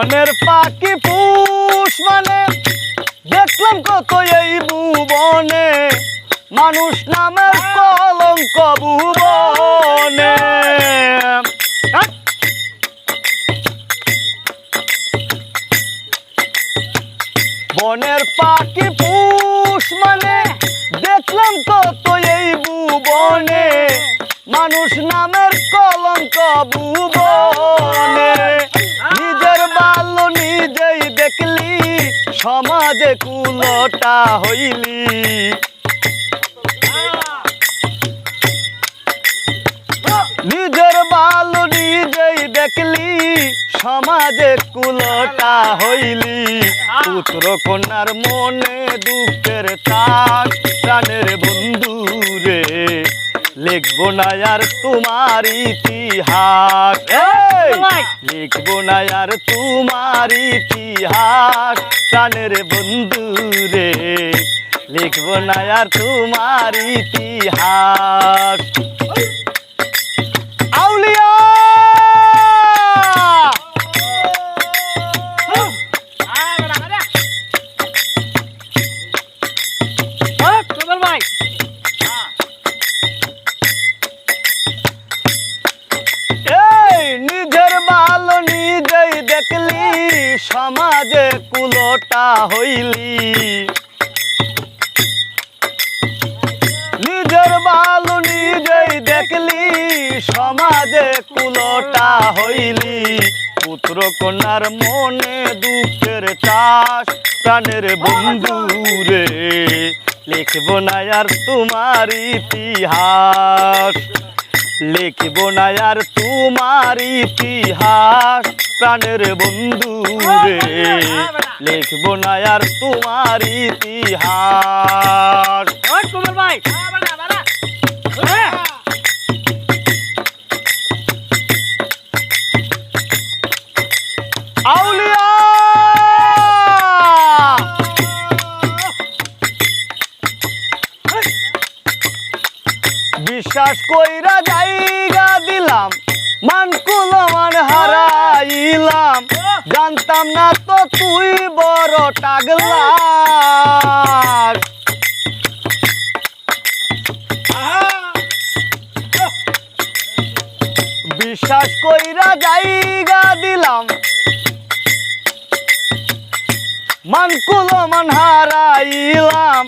পাখি পুষ মানে। দেখলাম কত এই ভুবনে। মানুষ নামের কলঙ্ক ভুবনে? বনের পাখি পুষ মানে। দেখলাম কত এই ভুবনে। মানুষ নামের কলঙ্ক সমাজে কুলটা হইলি। নিজের বাল নিজেই দেখলি, সমাজে কুলটা হইলি। পুত্র কন্যার মনে দুঃখের তাক প্রাণের বন্ধু রে। লিখব না আর তোমার ইতিহাস! লিখব না আর তোমার ইতিহাস। প্রাণের বন্ধু রে লিখব না আর তোমার ইতিহাস। সমাজে কুলোটা হইলি। নিজের ভালো নিজেই দেখলি, সমাজে কুলোটা হইলি। পুত্র কন্যার মনে দুঃখের চাষ, প্রাণের বন্ধু রে। লিখব না আর তোমার ইতিহাস। লিখব না আর তোমার ইতিহাস। প্রাণের বন্ধু রে। লিখব না আর তোমার ইতিহাস। কুমার ভাই। আউলিয়া! বিশ্বাস কইরা জায়গা হারাইলাম জানতাম না তো তুই বড় টাগলা বিশ্বাস কইরা জায়গা দিলাম। মানকুল মান হারাইলাম।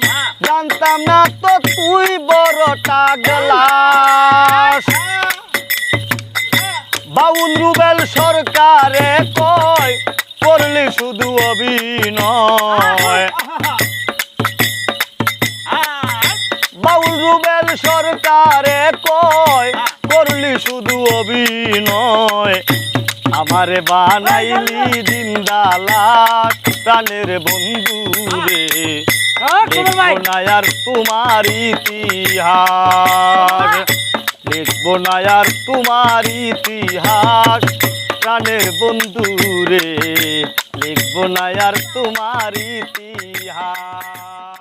জানতাম না তো তুই বড় টাগলাস। বাউল রুবেল সরকারে শুধু অভিনয়। বাউল রুবেল সরকারে কয় করলি শুধু অভিনয়। আমারে বানাইলি জিন্দালাস প্রাণের বন্ধু রে। ভাই। আর তোমার ইতিহাস। লিখব না আর তোমার ইতিহাস প্রাণের বন্ধু রে। লিখব না আর তোমার ইতিহাস